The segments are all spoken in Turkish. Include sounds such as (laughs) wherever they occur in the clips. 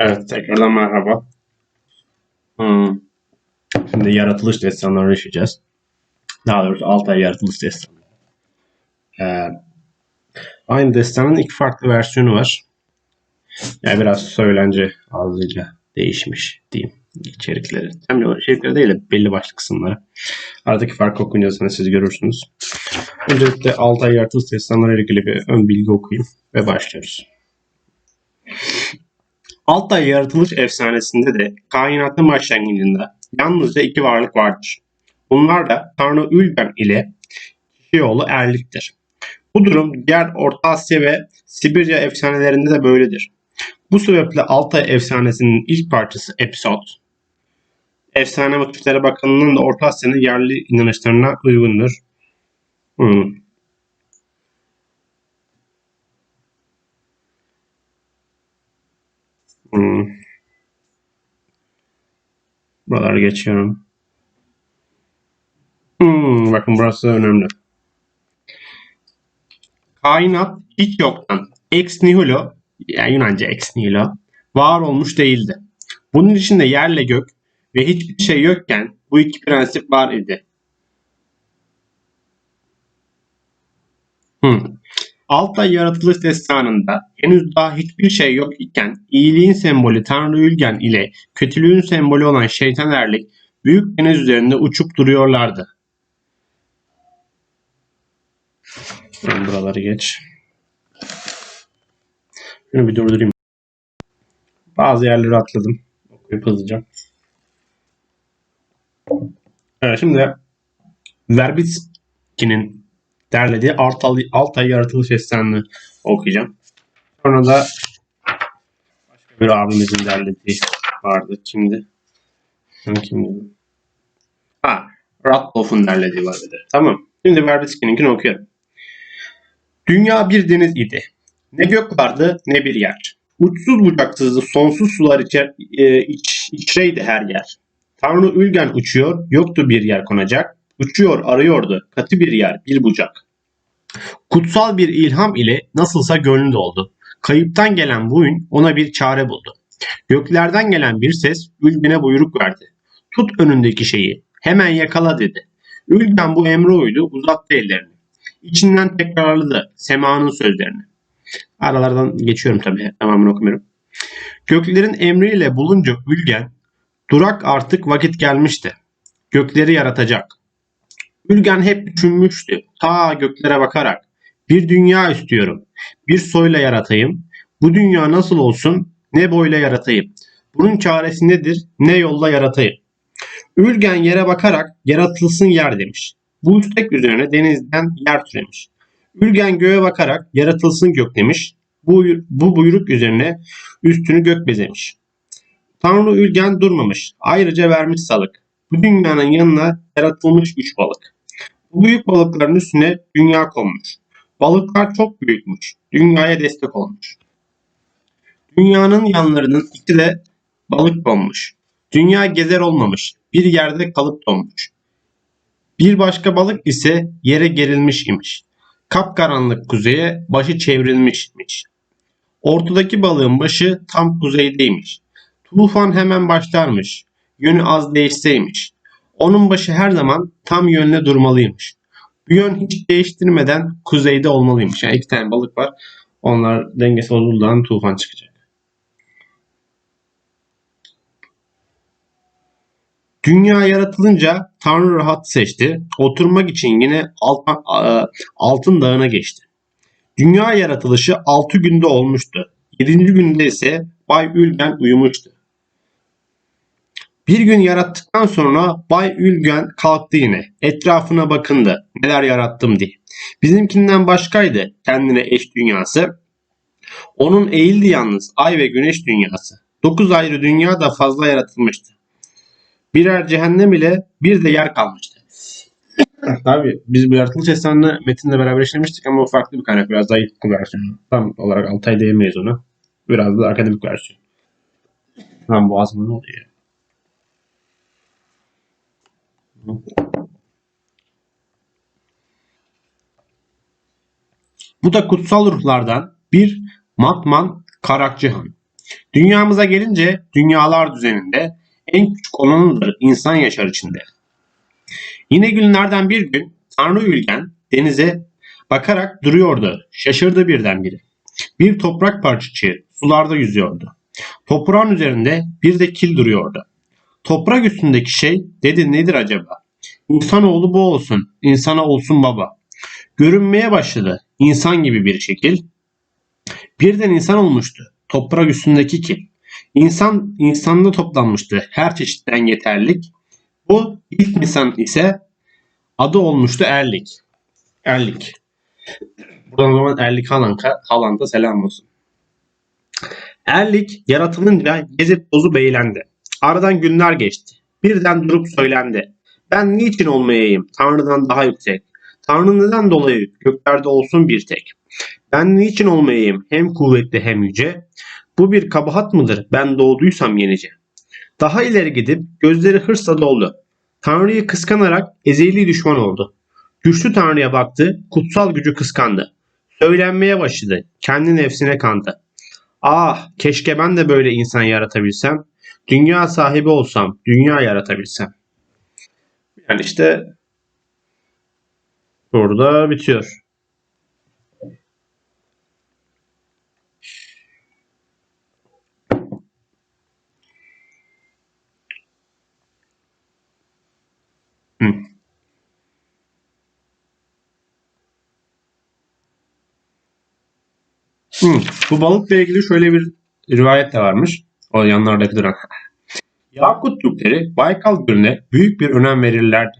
Evet, tekrardan merhaba. Hmm. Şimdi yaratılış destanlarını yaşayacağız. Daha doğrusu Altay yaratılış destanı. Ee, aynı destanın iki farklı versiyonu var. Yani biraz söylence azıca değişmiş diyeyim içerikleri. Hem içerikleri değil de belli başlı kısımları. Aradaki farkı okuyunca sonra siz görürsünüz. Öncelikle Altay yaratılış destanları ile ilgili bir ön bilgi okuyayım ve başlıyoruz. Altay yaratılış efsanesinde de kainatın başlangıcında yalnızca iki varlık vardır. Bunlar da Tanrı Ülgen ile Kişioğlu Erlik'tir. Bu durum diğer Orta Asya ve Sibirya efsanelerinde de böyledir. Bu sebeple Altay efsanesinin ilk parçası Episod, efsane motiflere bakımından da Orta Asya'nın yerli inanışlarına uygundur. Hmm. Hmm. Buraları geçiyorum. Hmm, bakın burası önemli. Kainat hiç yoktan ex nihilo, yani Yunanca ex nihilo, var olmuş değildi. Bunun içinde yerle gök ve hiçbir şey yokken bu iki prensip var idi. Hmm. Altay yaratılış destanında henüz daha hiçbir şey yok iken iyiliğin sembolü Tanrı Ülgen ile kötülüğün sembolü olan şeytan erlik büyük deniz üzerinde uçup duruyorlardı. Ben buraları geç. Şunu bir durdurayım. Bazı yerleri atladım. Okuyup hızlıca. Evet, şimdi Verbitski'nin derlediği Altay, Altay Yaratılış Efsanını okuyacağım. Sonra da başka bir abimizin derlediği vardı. Kimdi? Kimdi? Ha, Ratloff'un derlediği var bir de. Tamam. Şimdi Verbitski'ninkini okuyorum. Dünya bir deniz idi. Ne gök vardı ne bir yer. Uçsuz bucaksızdı sonsuz sular içer, e, iç, içreydi her yer. Tanrı Ülgen uçuyor, yoktu bir yer konacak. Uçuyor, arıyordu, katı bir yer, bir bucak. Kutsal bir ilham ile nasılsa gönlü doldu. Kayıptan gelen bu ün ona bir çare buldu. Göklerden gelen bir ses Ülgen'e buyruk verdi. Tut önündeki şeyi, hemen yakala dedi. Ülgen bu emre uydu, uzattı ellerini. İçinden tekrarladı semanın sözlerini. Aralardan geçiyorum tabii, tamamını okumuyorum. Göklerin emriyle bulunca Ülgen, durak artık vakit gelmişti. Gökleri yaratacak. Ülgen hep düşünmüştü. Ta göklere bakarak. Bir dünya istiyorum. Bir soyla yaratayım. Bu dünya nasıl olsun? Ne boyla yaratayım? Bunun çaresi nedir? Ne yolla yaratayım? Ülgen yere bakarak yaratılsın yer demiş. Bu istek üzerine denizden yer türemiş. Ülgen göğe bakarak yaratılsın gök demiş. Bu, bu buyruk üzerine üstünü gök bezemiş. Tanrı Ülgen durmamış. Ayrıca vermiş salık. Bu dünyanın yanına yaratılmış üç balık. Bu büyük balıkların üstüne dünya konmuş. Balıklar çok büyükmüş. Dünyaya destek olmuş. Dünyanın yanlarının iki de balık konmuş. Dünya gezer olmamış. Bir yerde kalıp donmuş. Bir başka balık ise yere gerilmiş imiş. Kapkaranlık kuzeye başı çevrilmişmiş. Ortadaki balığın başı tam kuzeydeymiş. Tufan hemen başlarmış. Yönü az değişseymiş. Onun başı her zaman tam yönde durmalıymış. Bu yön hiç değiştirmeden kuzeyde olmalıymış. Yani iki tane balık var. Onlar dengesi bozulduğundan tufan çıkacak. Dünya yaratılınca Tanrı rahat seçti. Oturmak için yine Altan, Altın Dağı'na geçti. Dünya yaratılışı 6 günde olmuştu. 7. günde ise Bay Ülgen uyumuştu. Bir gün yarattıktan sonra Bay Ülgen kalktı yine. Etrafına bakındı. Neler yarattım diye. Bizimkinden başkaydı kendine eş dünyası. Onun eğildi yalnız ay ve güneş dünyası. Dokuz ayrı dünya da fazla yaratılmıştı. Birer cehennem ile bir de yer kalmıştı. (laughs) Tabii biz bu yaratılış esnasında metinle beraber işlemiştik ama o farklı bir kaynak. Biraz daha yakın versiyonu. Tam olarak Altay diyemeyiz ona. Biraz da akademik versiyon. Lan boğazıma ne oluyor? ya? Bu da kutsal ruhlardan bir Matman Karakçıhan. Dünyamıza gelince dünyalar düzeninde en küçük olanıdır insan yaşar içinde. Yine günlerden bir gün Tanrı Ülgen denize bakarak duruyordu. Şaşırdı birdenbire. Bir toprak parçacığı sularda yüzüyordu. Toprağın üzerinde bir de kil duruyordu. Toprak üstündeki şey dedi nedir acaba? İnsanoğlu bu olsun, insana olsun baba. Görünmeye başladı insan gibi bir şekil. Birden insan olmuştu toprak üstündeki kil. İnsan insanda toplanmıştı her çeşitten yeterlik. Bu ilk insan ise adı olmuştu Erlik. Erlik. Buradan o zaman Erlik Haaland'a, Haaland'a selam olsun. Erlik yaratılınca gezip tozu beğlendi. Aradan günler geçti. Birden durup söylendi. Ben niçin olmayayım Tanrı'dan daha yüksek? Tanrı neden dolayı göklerde olsun bir tek? Ben niçin olmayayım hem kuvvetli hem yüce? Bu bir kabahat mıdır ben doğduysam yenice? Daha ileri gidip gözleri hırsla doldu. Tanrı'yı kıskanarak ezeli düşman oldu. Güçlü Tanrı'ya baktı, kutsal gücü kıskandı. Söylenmeye başladı, kendi nefsine kandı. Ah, keşke ben de böyle insan yaratabilsem, dünya sahibi olsam, dünya yaratabilsem. Yani işte burada bitiyor. Hı. Hı. Bu balıkla ilgili şöyle bir rivayet de varmış. O yanlardaki duran. Yakut Türkleri Baykal Gölü'ne büyük bir önem verirlerdi.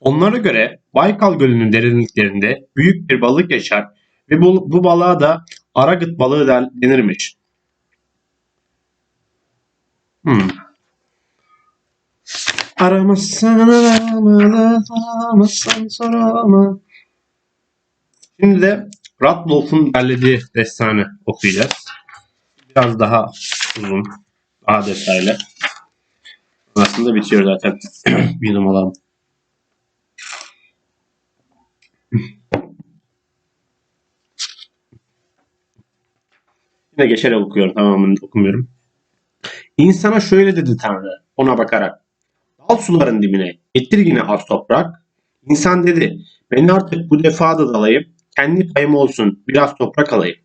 Onlara göre Baykal Gölü'nün derinliklerinde büyük bir balık yaşar ve bu, bu balığa da Aragıt balığı den- denirmiş. Hmm. Aramazsan arama, aramazsan sorama. Şimdi de Radloff'un derlediği destanı okuyacağız. Biraz daha uzun, daha detaylı. Aslında bitiyor zaten. (clears throat) bir alalım. Yine geçerek okuyorum tamamını okumuyorum. İnsana şöyle dedi Tanrı ona bakarak. Dal suların dibine, getir yine az toprak. İnsan dedi, ben artık bu defa da dalayım, kendi payım olsun, biraz toprak alayım.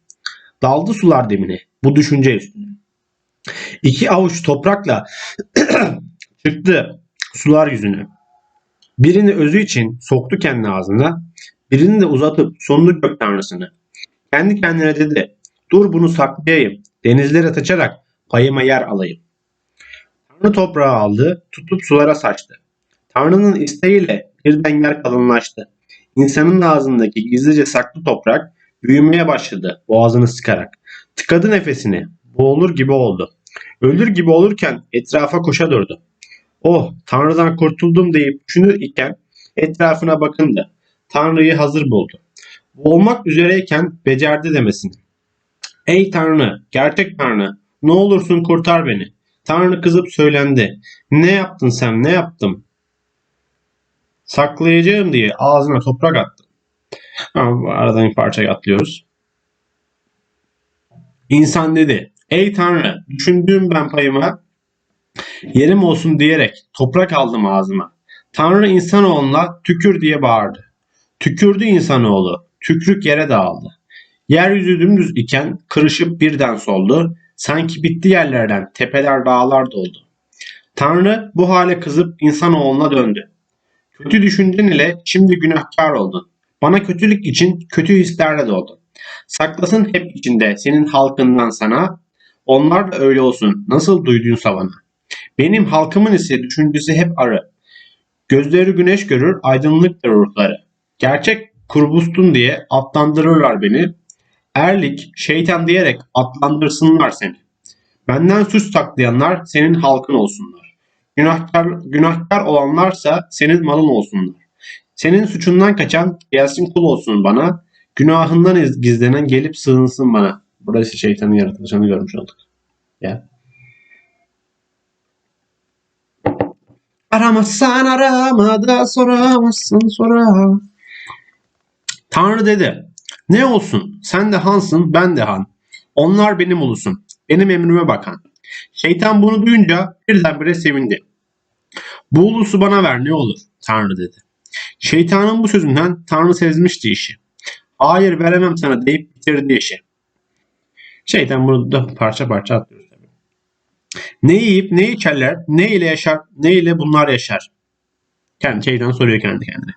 Daldı sular dibine, bu düşünce üstüne. İki avuç toprakla (clears throat) çıktı sular yüzüne. Birini özü için soktu kendi ağzına, birini de uzatıp sonunu gök tanrısını. Kendi kendine dedi, dur bunu saklayayım, denizlere taçarak payıma yer alayım. Tanrı toprağı aldı, tutup sulara saçtı. Tanrı'nın isteğiyle birden yer kalınlaştı. İnsanın ağzındaki gizlice saklı toprak büyümeye başladı boğazını sıkarak. Tıkadı nefesini, boğulur gibi oldu. Ölür gibi olurken etrafa koşa durdu. Oh, Tanrı'dan kurtuldum deyip düşünür iken etrafına bakındı. Tanrı'yı hazır buldu. Boğulmak üzereyken becerdi demesini. Ey Tanrı, gerçek Tanrı, ne olursun kurtar beni. Tanrı kızıp söylendi. Ne yaptın sen, ne yaptım? Saklayacağım diye ağzına toprak attı. Aradan bir parça atlıyoruz. İnsan dedi. Ey Tanrı, düşündüğüm ben payıma yerim olsun diyerek toprak aldım ağzıma. Tanrı insanoğluna tükür diye bağırdı. Tükürdü insanoğlu, tükrük yere dağıldı. Yeryüzü dümdüz iken kırışıp birden soldu. Sanki bitti yerlerden tepeler dağlar doldu. Tanrı bu hale kızıp insanoğluna döndü. Kötü düşüncen ile şimdi günahkar oldun. Bana kötülük için kötü hislerle doldun. Saklasın hep içinde senin halkından sana. Onlar da öyle olsun nasıl duyduysa bana. Benim halkımın ise düşüncesi hep arı. Gözleri güneş görür aydınlıktır ruhları. Gerçek kurbustun diye adlandırırlar beni. Erlik, şeytan diyerek adlandırsınlar seni. Benden suç saklayanlar senin halkın olsunlar. Günahkar, günahkar olanlarsa senin malın olsunlar. Senin suçundan kaçan gelsin kul olsun bana. Günahından iz- gizlenen gelip sığınsın bana. Burada ise şeytanın yaratılışını görmüş olduk. Ya. Aramazsan arama da soramazsın sora. Tanrı dedi. Ne olsun sen de hansın ben de han. Onlar benim ulusun. benim emrime bakan. Şeytan bunu duyunca birdenbire sevindi. Bu ulusu bana ver ne olur Tanrı dedi. Şeytanın bu sözünden Tanrı sezmişti işi. Hayır veremem sana deyip bitirdi işi. Şeytan bunu da parça parça atlıyor tabii. Ne yiyip ne içerler, ne ile yaşar, ne ile bunlar yaşar. Kendi şeytan soruyor kendi kendine.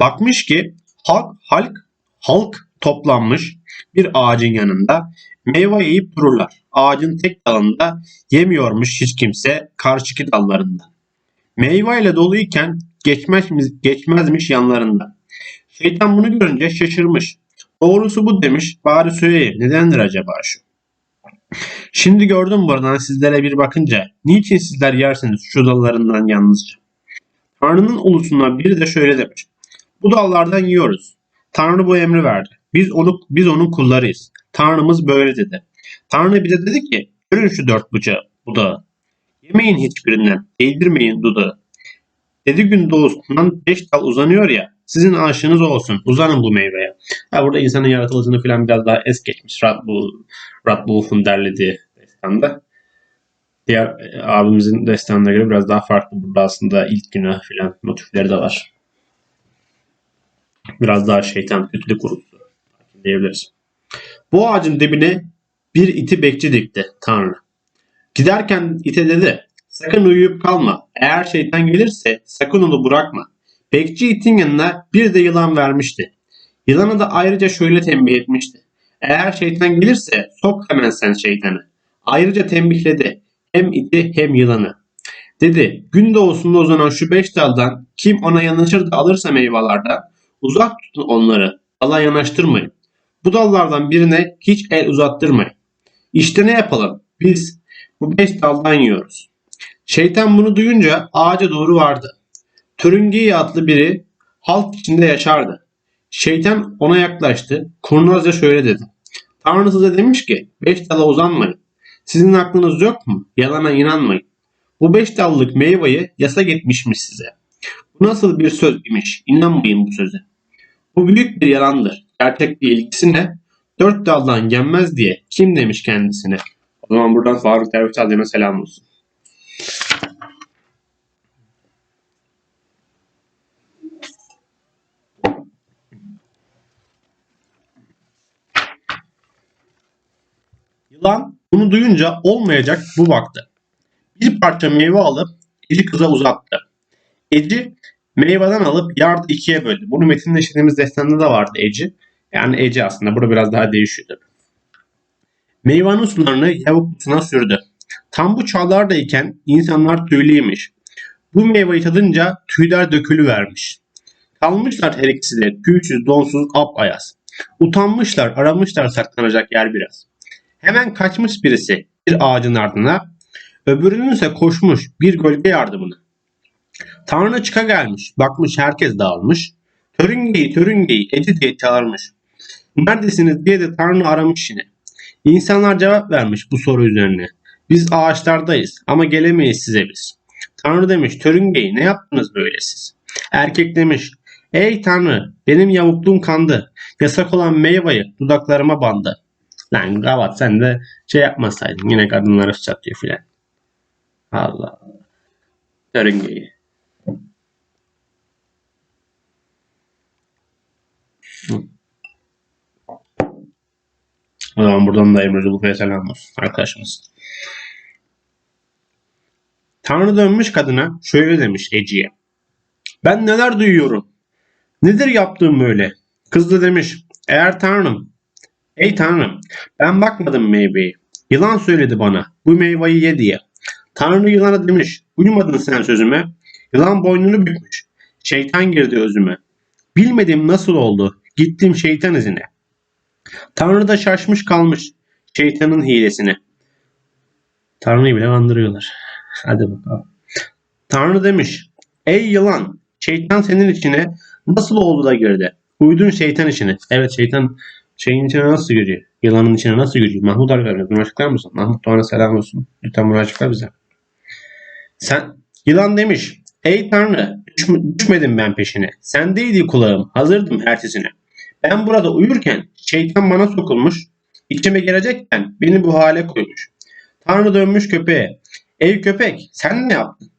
Bakmış ki halk, halk, halk toplanmış bir ağacın yanında meyve yiyip dururlar. Ağacın tek dalında yemiyormuş hiç kimse karşıki dallarından. Meyveyle doluyken geçmezmiş, geçmezmiş yanlarında. Şeytan bunu görünce şaşırmış. Doğrusu bu demiş. Bari söyleyeyim. Nedendir acaba şu? Şimdi gördüm buradan sizlere bir bakınca. Niçin sizler yersiniz şu dallarından yalnızca? Tanrı'nın ulusuna biri de şöyle demiş. Bu dallardan yiyoruz. Tanrı bu emri verdi. Biz onu biz onun kullarıyız. Tanrımız böyle dedi. Tanrı bize dedi ki görün şu dört bıçağı, budağı. Yemeyin hiçbirinden, değdirmeyin dudağı. Dedi gün doğusundan beş dal uzanıyor ya, sizin aşığınız olsun, uzanın bu meyveye. Ha, burada insanın yaratılışını falan biraz daha es geçmiş. Rad, bu, Radbulf'un derlediği destanda. Diğer e, abimizin destanına göre biraz daha farklı. Burada aslında ilk günah falan motifleri de var. Biraz daha şeytan, kötülük uğrusu diyebiliriz. Bu ağacın dibine bir iti bekçi dikti Tanrı. Giderken ite dedi, sakın uyuyup kalma. Eğer şeytan gelirse sakın onu bırakma. Bekçi itin yanına bir de yılan vermişti. Yılanı da ayrıca şöyle tembih etmişti. Eğer şeytan gelirse sok hemen sen şeytanı. Ayrıca tembihledi. Hem iti hem yılanı. Dedi gün doğusunda uzanan şu beş daldan kim ona yanaşır da alırsa meyvelerden uzak tutun onları. Dala yanaştırmayın. Bu dallardan birine hiç el uzattırmayın. İşte ne yapalım? Biz bu beş daldan yiyoruz. Şeytan bunu duyunca ağaca doğru vardı. Törüngeyi adlı biri halk içinde yaşardı. Şeytan ona yaklaştı. Kurnazca şöyle dedi. Tanrı size demiş ki beş dala uzanmayın. Sizin aklınız yok mu? Yalana inanmayın. Bu beş dallık meyveyi yasak etmişmiş size. Bu nasıl bir söz imiş? İnanmayın bu söze. Bu büyük bir yalandır. Gerçekle ilgisi ne? Dört daldan yenmez diye kim demiş kendisine? O zaman buradan Faruk Derviş Azim'e selam olsun. Yılan bunu duyunca olmayacak bu baktı. Bir parça meyve alıp Eci kıza uzattı. Eci meyveden alıp yardı ikiye böldü. Bunu metinde işlediğimiz destanda da vardı Eci. Yani Eci aslında burada biraz daha değişiyordu. Meyvanın sularını yavuklusuna sürdü. Tam bu çağlardayken insanlar tüylüymiş. Bu meyveyi tadınca tüyler dökülü vermiş. Kalmışlar her ikisi de tüysüz, donsuz, ayaz. Utanmışlar, aramışlar saklanacak yer biraz. Hemen kaçmış birisi bir ağacın ardına, öbürünün ise koşmuş bir gölge yardımına. Tanrı çıka gelmiş, bakmış herkes dağılmış. Törüngeyi törüngeyi eci diye çağırmış. Neredesiniz diye de Tanrı aramış yine. İnsanlar cevap vermiş bu soru üzerine. Biz ağaçlardayız ama gelemeyiz size biz. Tanrı demiş törüngeyi ne yaptınız böyle siz? Erkek demiş ey Tanrı benim yavukluğum kandı. Yasak olan meyveyi dudaklarıma bandı. Lan gavat sen de şey yapmasaydın yine kadınları çatıyor filan. Allah Allah. Törüngeyi. O zaman buradan da Emre Zulukaya selam olsun arkadaşımız. Tanrı dönmüş kadına şöyle demiş Eci'ye. Ben neler duyuyorum? Nedir yaptığım böyle? Kız da demiş. Eğer Tanrım, ey Tanrım ben bakmadım meyveyi. Yılan söyledi bana bu meyveyi ye diye. Tanrı yılana demiş. Uyumadın sen sözüme. Yılan boynunu bükmüş. Şeytan girdi özüme. Bilmedim nasıl oldu. Gittim şeytan izine. Tanrı da şaşmış kalmış şeytanın hilesine. Tanrı'yı bile kandırıyorlar. Hadi bakalım. Tanrı demiş. Ey yılan şeytan senin içine nasıl oldu da girdi? Uydun şeytan içine. Evet şeytan şeyin içine nasıl giriyor? Yılanın içine nasıl giriyor? Mahmut arkadaşlar bunu açıklar mısın? Mahmut Doğan'a selam olsun. Lütfen bunu açıklar bize. Sen yılan demiş. Ey Tanrı düşmedim ben peşine. Sendeydi kulağım. Hazırdım ertesine. Ben burada uyurken şeytan bana sokulmuş. içime gelecekken beni bu hale koymuş. Tanrı dönmüş köpeğe. Ey köpek sen ne yaptın?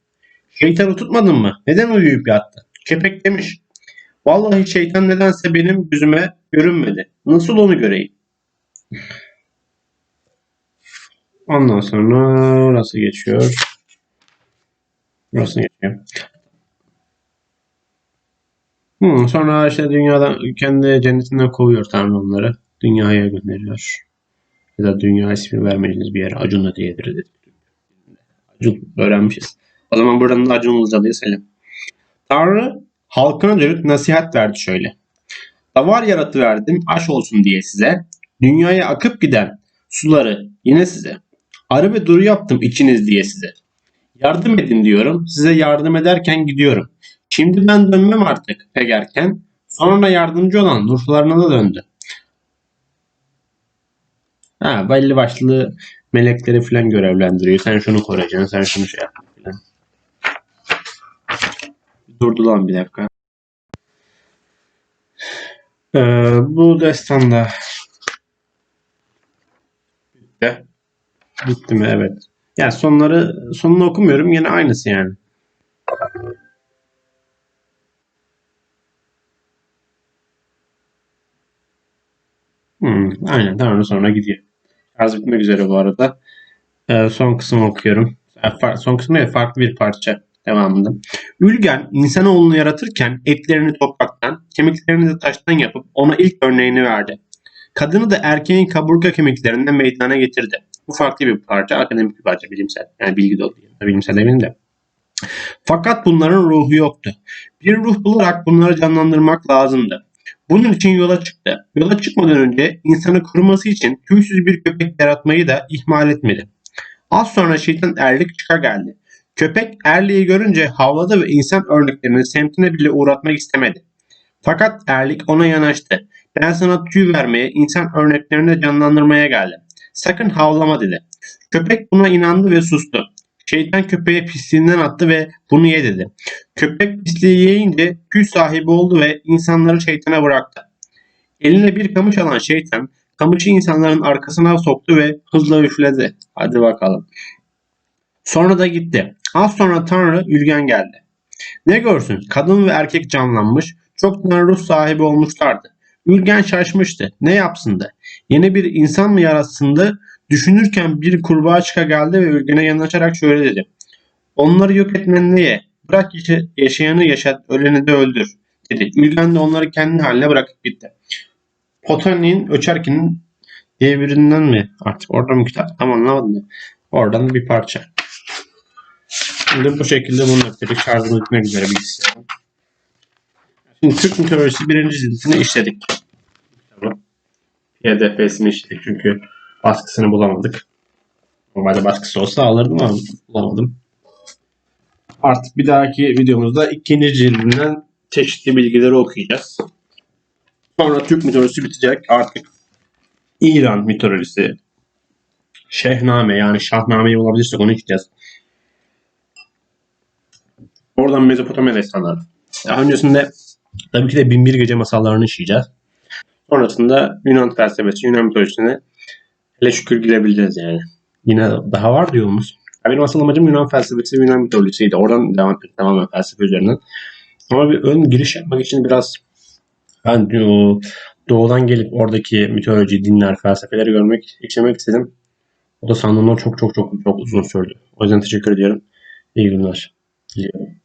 Şeytanı tutmadın mı? Neden uyuyup yattın? Köpek demiş. Vallahi şeytan nedense benim yüzüme görünmedi. Nasıl onu göreyim? Ondan sonra burası geçiyor. Burası geçiyor. Hmm, sonra işte dünyadan kendi cennetinden kovuyor Tanrı onları. Dünyaya gönderiyor. Ya da dünya ismi vermediğiniz bir yere Acun'la diyedir dedik. Acun öğrenmişiz. O zaman buradan da Acun Ilıcalı'ya selam. Tanrı halkına dönüp nasihat verdi şöyle. Davar yaratıverdim aş olsun diye size. Dünyaya akıp giden suları yine size. Arı ve duru yaptım içiniz diye size. Yardım edin diyorum. Size yardım ederken gidiyorum. Şimdi ben dönmem artık pegerken. Sonra yardımcı olan ruhlarına da döndü. Ha, belli başlı melekleri falan görevlendiriyor. Sen şunu koruyacaksın, sen şunu şey yap falan. Durdu lan bir dakika. Ee, bu destanda bitti. Bitti mi? Evet. Yani sonları sonunu okumuyorum. Yine aynısı yani. Hmm, aynen Tanrı sonra gidiyor. Şarj bitmek üzere bu arada. Ee, son kısmı okuyorum. Son kısmı değil, farklı bir parça devamında. Ülgen insanoğlunu yaratırken etlerini topraktan, kemiklerini de taştan yapıp ona ilk örneğini verdi. Kadını da erkeğin kaburga kemiklerinden meydana getirdi. Bu farklı bir parça, akademik bir parça, bilimsel. Yani bilgi dolu. Bilimsel demeyeyim de. Fakat bunların ruhu yoktu. Bir ruh bularak bunları canlandırmak lazımdı. Bunun için yola çıktı. Yola çıkmadan önce insanı koruması için tüysüz bir köpek yaratmayı da ihmal etmedi. Az sonra şeytan erlik çıka geldi. Köpek erliği görünce havladı ve insan örneklerini semtine bile uğratmak istemedi. Fakat erlik ona yanaştı. Ben sana tüy vermeye, insan örneklerini canlandırmaya geldim. Sakın havlama dedi. Köpek buna inandı ve sustu. Şeytan köpeğe pisliğinden attı ve bunu ye dedi. Köpek pisliği yiyince güç sahibi oldu ve insanları şeytana bıraktı. Eline bir kamış alan şeytan kamışı insanların arkasına soktu ve hızla üfledi. Hadi bakalım. Sonra da gitti. Az sonra Tanrı Ülgen geldi. Ne görsün kadın ve erkek canlanmış, çoktan ruh sahibi olmuşlardı. Ülgen şaşmıştı. Ne yapsındı? Yeni bir insan mı yaratsındı? Düşünürken bir kurbağa çıka geldi ve Ülgen'e yanaşarak şöyle dedi. Onları yok etmen neye? Bırak yaşa- yaşayanı yaşat, öleni de öldür dedi. Ülgen de onları kendi haline bırakıp gitti. Potanin Öçerkin'in diye birinden mi? Artık orada mı kitap? Tam anlamadım. Oradan bir parça. Şimdi bu şekilde bunu yaptık. Şarjımız bitmek üzere bilgisayarın. Şimdi Türk mitolojisi birinci cildini işledik. PDF'sini işledik çünkü baskısını bulamadık. Normalde baskısı olsa alırdım ama bulamadım. Artık bir dahaki videomuzda ikinci cildinden çeşitli bilgileri okuyacağız. Sonra Türk mitolojisi bitecek. Artık İran mitolojisi, Şehname yani Şahname'yi bulabilirsek onu işleyeceğiz. Oradan Mezopotamya destanları. Daha öncesinde tabii ki de Binbir Gece masallarını işleyeceğiz. Sonrasında Yunan felsefesi, Yunan mitolojisine hele şükür girebileceğiz yani. Yine daha var diyorumuz. Ya benim asıl amacım Yunan felsefesi, Yunan mitolojisiydi. Oradan devam etmek tamamen felsefe üzerinden. Ama bir ön giriş yapmak için biraz ben o doğudan gelip oradaki mitoloji, dinler, felsefeleri görmek, işlemek istedim. O da sandığımdan çok çok çok çok uzun sürdü. O yüzden teşekkür ediyorum. İyi günler. diliyorum.